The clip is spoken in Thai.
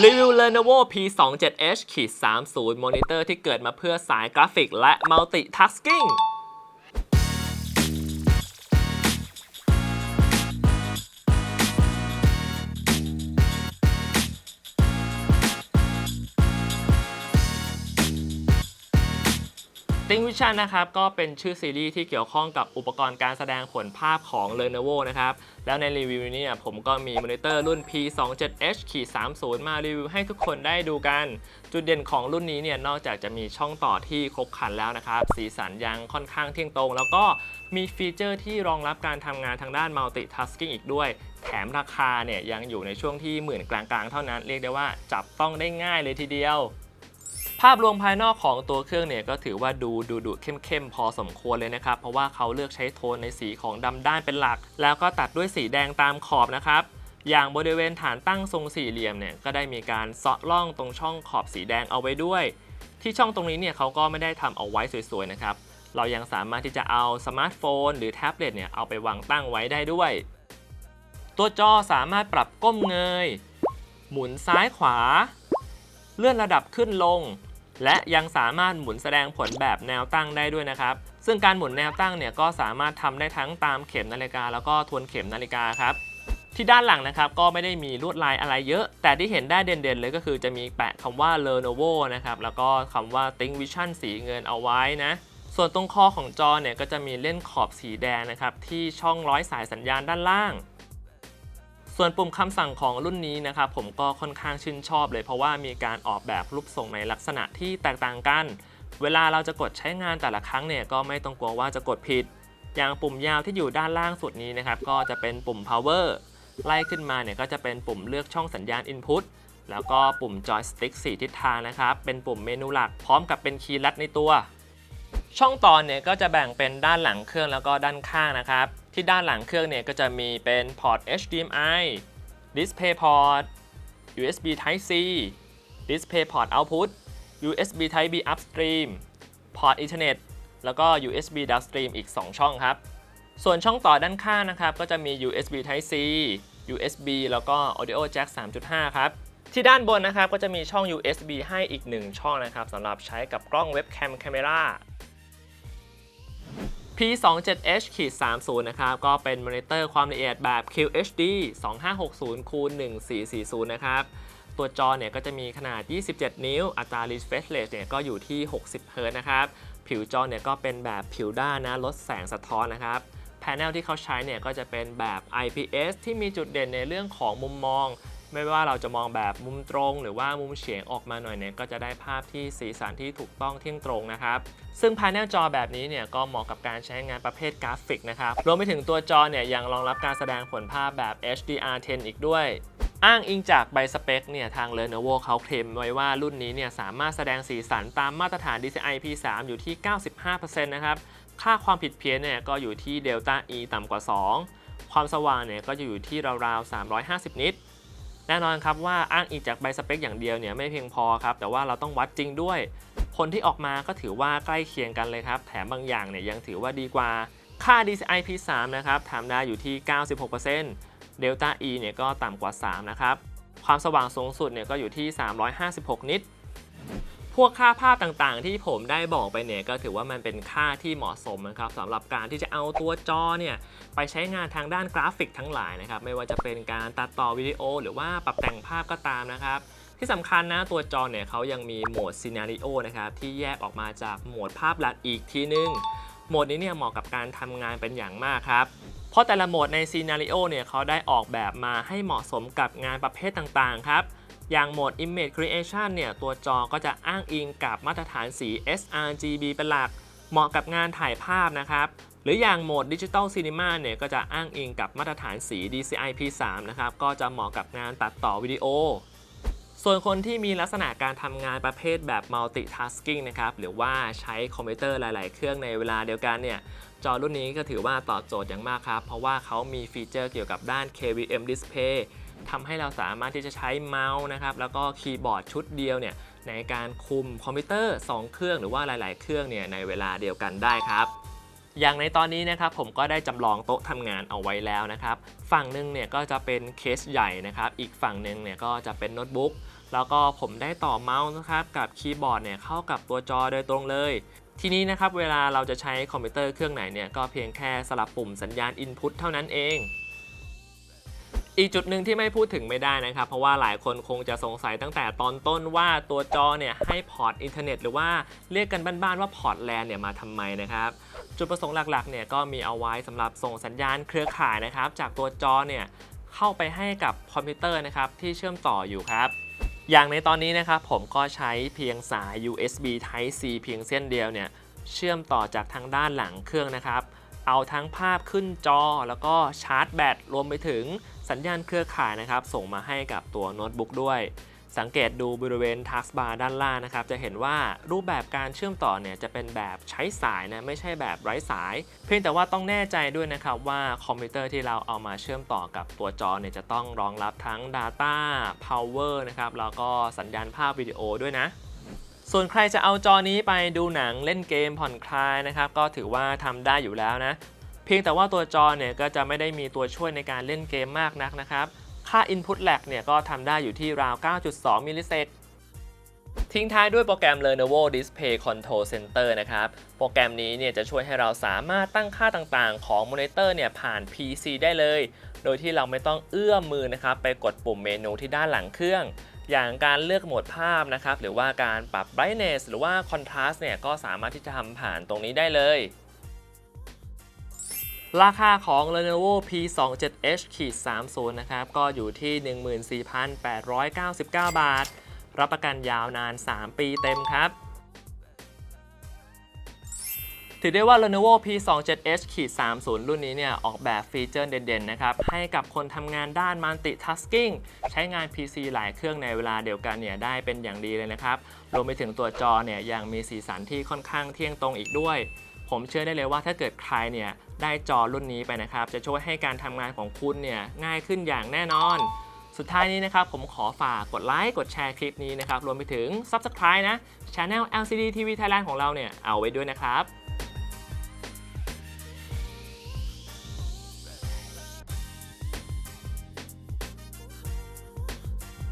รีวิว Lenovo P27H 30 มอนิเตอร์ที่เกิดมาเพื่อสายกราฟิกและมัลติทัสกิ้ง วิชันนะครับก็เป็นชื่อซีรีส์ที่เกี่ยวข้องกับอุปกรณ์การแสดงผลภาพของ Lenovo นะครับ แล้วในรีวิวนี้เนี่ยผมก็มีมอนิเตอร์รุ่น P27H 30 มารีวิวให้ทุกคนได้ดูกัน จุดเด่นของรุ่นนี้เนี่ยนอกจากจะมีช่องต่อที่ครบครันแล้วนะครับ สีสันยังค่อนข้างเที่ยงตรง แล้วก็มีฟีเจอร์ที่รองรับการทำงานทางด้าน Multitasking อีกด้วย แถมราคาเนี่ยยังอยู่ในช่วงที่หมื่นกลางๆ เท่านั้นเรียกได้ว่าจับต้องได้ง่ายเลยทีเดียว ภาพรวมภายนอกของตัวเครื่องเนี่ยก็ถือว่าดูดูดุเข้มๆพอสมควรเลยนะครับ เพราะว่าเขาเลือกใช้โทนในสีของดำด้านเป็นหลัก แล้วก็ตัดด้วยสีแดงตามขอบนะครับอย่างบริเวณฐานตั้งทรงสี่เหลี่ยมเนี่ยก็ได้มีการเซาะล่องตรงช่องขอบสีแดงเอาไว้ด้วย ที่ช่องตรงนี้เนี่ยเขาก็ไม่ได้ทำเอาไว้สวยๆนะครับเรายังสามารถที่จะเอาสมาร์ทโฟน หรือแท็บเล็ตเนี่ยเอาไปวางตั้งไว้ได้ด้วย ตัวจอสามารถปรับก้มเงย หมุนซ้ายขวา เลื่อนระดับขึ้นลง และยังสามารถหมุนแสดงผลแบบแนวตั้งได้ด้วยนะครับ ซึ่งการหมุนแนวตั้งเนี่ยก็สามารถทำได้ทั้งตามเข็มนาฬิกา แล้วก็ทวนเข็มนาฬิกาครับที่ด้านหลังนะครับก็ไม่ได้มีลวดลายอะไรเยอะ แต่ที่เห็นได้เด่นๆ เลยก็คือจะมีแปะคำว่า Lenovo นะครับ แล้วก็คำว่า Think Vision สีเงินเอาไว้นะ ส่วนตรงคอของจอเนี่ยก็จะมีเล่นขอบสีแดงนะครับ ที่ช่องร้อยสายสัญญาณด้านล่าง ส่วนปุ่มคำสั่งของรุ่นนี้นะครับผมก็ค่อนข้างชื่นชอบเลย เพราะว่ามีการออกแบบรูปทรงในลักษณะที่แตกต่างกัน เวลาเราจะกดใช้งานแต่ละครั้งเนี่ยก็ไม่ต้องกลัวว่าจะกดผิด อย่างปุ่มยาวที่อยู่ด้านล่างสุดนี้นะครับก็จะเป็นปุ่ม power ไล่ขึ้นมาเนี่ยก็จะเป็นปุ่มเลือกช่องสัญญาณ input แล้วก็ปุ่ม joystick 4ทิศทางนะครับ เป็นปุ่มเมนูหลักพร้อมกับเป็นคีย์ลัดในตัว ช่องต่อเนี่ยก็จะแบ่งเป็นด้านหลังเครื่องแล้วก็ด้านข้างนะครับ ที่ด้านหลังเครื่องเนี่ยก็จะมีเป็นพอร์ต HDMI Display Port USB Type C Display Port Output USB Type B Upstream พอร์ต Ethernet แล้วก็ USB Downstream อีก 2 ช่องครับ ส่วนช่องต่อด้านข้างนะครับ ก็จะมี USB Type C USB แล้วก็ Audio Jack 3.5 ครับ ที่ด้านบนนะครับ ก็จะมีช่อง USB ให้อีก 1 ช่องนะครับสำหรับใช้กับกล้องเว็บแคม Camera P27H 30นะครับ ก็เป็นมอนิเตอร์ความละเอียดแบบ QHD 2560คูณ1440 นะครับ ตัวจอเนี่ยก็จะมีขนาด 27 นิ้ว อัตรา refresh rate เนี่ยก็อยู่ที่ 60เฮิรตนะครับ ผิวจอเนี่ยก็เป็นแบบผิวด้านนะ ลดแสงสะท้อนนะครับ แผงที่เขาใช้เนี่ยก็จะเป็นแบบ IPS ที่มีจุดเด่นในเรื่องของมุมมอง ไม่ว่าเราจะมองแบบมุมตรงหรือว่ามุมเฉียงออกมาหน่อยเนี่ยก็จะได้ภาพที่สีสันที่ถูกต้องเที่ยงตรงนะครับ ซึ่ง Panel จอแบบนี้เนี่ยก็เหมาะกับการใช้งานประเภทกราฟิกนะครับรวมไปถึงตัวจอเนี่ยยังรองรับการแสดงผลภาพแบบ HDR10 อีกด้วยอ้างอิงจากใบสเปคเนี่ยทาง Lenovo เขาเคลมไว้ว่ารุ่นนี้เนี่ยสามารถแสดงสีสันตามมาตรฐาน DCI P3 อยู่ที่ 95%นะครับ ค่าความผิดเพี้ยนเนี่ยก็อยู่ที่เดลต้า E ต่ำกว่า 2 ความสว่างเนี่ยก็จะอยู่ที่ราวๆ 350 นิต แน่นอนครับว่าอ้างอิงจากใบสเปคอย่างเดียวเนี่ยไม่เพียงพอครับ แต่ว่าเราต้องวัดจริงด้วย ผลที่ออกมาก็ถือว่าใกล้เคียงกันเลยครับ แถมบางอย่างเนี่ยยังถือว่าดีกว่า ค่า DCI P3 นะครับทำได้อยู่ที่ 96% Delta E เนี่ยก็ต่ำกว่า 3 นะครับ ความสว่างสูงสุดเนี่ยก็อยู่ที่ 356 นิต พวกค่าภาพต่างๆ ที่ผมได้บอกไปเนี่ยก็ถือว่ามันเป็นค่าที่เหมาะสมนะครับสำหรับการที่จะเอาตัวจอเนี่ยไปใช้งานทางด้านกราฟิกทั้งหลายนะครับไม่ว่าจะเป็นการตัดต่อวิดีโอ หรือว่าปรับแต่งภาพก็ตามนะครับที่สำคัญนะตัวจอเนี่ยเขายังมีโหมด Scenario นะครับที่แยกออกมาจากโหมดภาพหลักอีกทีนึง โหมดนี้เนี่ยเหมาะกับการทำงานเป็นอย่างมากครับ เพราะแต่ละโหมดใน Scenario เนี่ยเขาได้ออกแบบมาให้เหมาะสมกับงานประเภทต่างๆครับ อย่างโหมด Image Creation เนี่ยตัวจอก็จะอ้างอิงกับมาตรฐานสี sRGB เป็นหลัก เหมาะกับงานถ่ายภาพนะครับ หรืออย่างโหมด Digital Cinema เนี่ยก็จะอ้างอิงกับมาตรฐานสี DCI P3 นะครับ ก็จะเหมาะกับงานตัดต่อวิดีโอ ส่วนคนที่มีลักษณะการทำงานประเภทแบบ multitasking นะครับหรือว่าใช้คอมพิวเตอร์หลาย ๆ เครื่องในเวลาเดียวกันเนี่ยจอรุ่นนี้ก็ถือว่าตอบโจทย์อย่างมากครับ เพราะว่าเขามีฟีเจอร์เกี่ยวกับด้าน KVM Display ทำให้เราสามารถที่จะใช้เมาส์นะครับแล้วก็คีย์บอร์ดชุดเดียวเนี่ยในการคุมคอมพิวเตอร์ 2 เครื่องหรือว่าหลาย ๆ เครื่องเนี่ยในเวลาเดียวกันได้ครับ อย่างในตอนนี้นะครับผมก็ได้จำลองโต๊ะทำงานเอาไว้แล้วนะครับ ฝั่งหนึ่งเนี่ยก็จะเป็นเคสใหญ่นะครับ อีกฝั่งหนึ่งเนี่ยก็จะเป็นโน้ตบุ๊กแล้วก็ผมได้ต่อเมาส์นะครับกับคีย์บอร์ดเนี่ยเข้ากับตัวจอโดยตรงเลย ทีนี้นะครับเวลาเราจะใช้คอมพิวเตอร์เครื่องไหนเนี่ยก็เพียงแค่สลับปุ่มสัญญาณ Input เท่านั้นเอง อีกจุดหนึ่งที่ไม่พูดถึงไม่ได้นะครับ เพราะว่าหลายคนคงจะสงสัยตั้งแต่ตอนต้นว่าตัวจอเนี่ยให้พอร์ตอินเทอร์เน็ตหรือว่าเรียกกันบ้านๆว่าพอร์ตแลนเนี่ยมาทำไมนะครับ จุดประสงค์หลักๆเนี่ยก็มีเอาไว้สำหรับส่งสัญญาณเครือข่ายนะครับ จากตัวจอเนี่ยเข้าไปให้กับคอมพิวเตอร์นะครับที่เชื่อมต่ออยู่ครับอย่างในตอนนี้นะครับผมก็ใช้เพียงสาย USB Type C เพียงเส้นเดียวเนี่ยเชื่อมต่อจากทางด้านหลังเครื่องนะครับ เอาทั้งภาพขึ้นจอแล้วก็ชาร์จแบตรวมไปถึง สัญญาณเครือข่ายนะครับส่งมาให้กับตัวโน้ตบุ๊กด้วย สังเกตดูบริเวณทัสบาร์ด้านล่างนะครับ จะเห็นว่ารูปแบบการเชื่อมต่อเนี่ยจะเป็นแบบใช้สายนะไม่ใช่แบบไร้สาย เพียงแต่ว่าต้องแน่ใจด้วยนะครับว่าคอมพิวเตอร์ที่เราเอามาเชื่อมต่อกับตัวจอเนี่ยจะต้องรองรับทั้ง Data Power นะครับแล้วก็สัญญาณภาพวิดีโอด้วยนะส่วนใครจะเอาจอนี้ไปดูหนังเล่นเกมผ่อนคลายนะครับ ก็ถือว่าทำได้อยู่แล้วนะ เพียงแต่ว่าตัวจอเนี่ยก็จะไม่ได้มีตัวช่วยในการเล่นเกมมากนักนะครับ ค่า Input lag เนี่ยก็ทำได้อยู่ที่ราว 9.2 มิลลิเซกทิ้งท้ายด้วยโปรแกรม Lenovo Display Control Center นะครับ โปรแกรมนี้เนี่ยจะช่วยให้เราสามารถตั้งค่าต่างๆ ของมอนิเตอร์เนี่ยผ่าน PC ได้เลย โดยที่เราไม่ต้องเอื้อมมือนะครับไปกดปุ่มเมนูที่ด้านหลังเครื่อง อย่างการเลือกโหมดภาพนะครับ หรือว่าการปรับ brightness หรือว่า contrast เนี่ยก็สามารถที่จะทำผ่านตรงนี้ได้เลย ราคาของ Lenovo P27H 30 นะครับ ก็อยู่ที่ 14,899 บาท รับประกันยาวนาน 3 ปีเต็มครับ ถือได้ว่า Lenovo P27H 30 รุ่นนี้เนี่ย ออกแบบฟีเจอร์เด่นๆ นะครับ ให้กับคนทำงานด้าน Multitasking ใช้งาน PC หลายเครื่องในเวลาเดียวกันเนี่ย ได้เป็นอย่างดีเลยนะครับ รวมไปถึงตัวจอเนี่ยยังมีสีสันที่ค่อนข้างเที่ยงตรงอีกด้วย ผมเชื่อได้เลยว่าถ้าเกิดใครเนี่ยได้จอรุ่นนี้ไปนะครับ จะช่วยให้การทำงานของคุณเนี่ยง่ายขึ้นอย่างแน่นอน สุดท้ายนี้นะครับ ผมขอฝากกดไลค์กดแชร์คลิปนี้นะครับ รวมไปถึง Subscribe นะ Channel LCD TV Thailand ของเราเนี่ยเอาไว้ด้วยนะครับ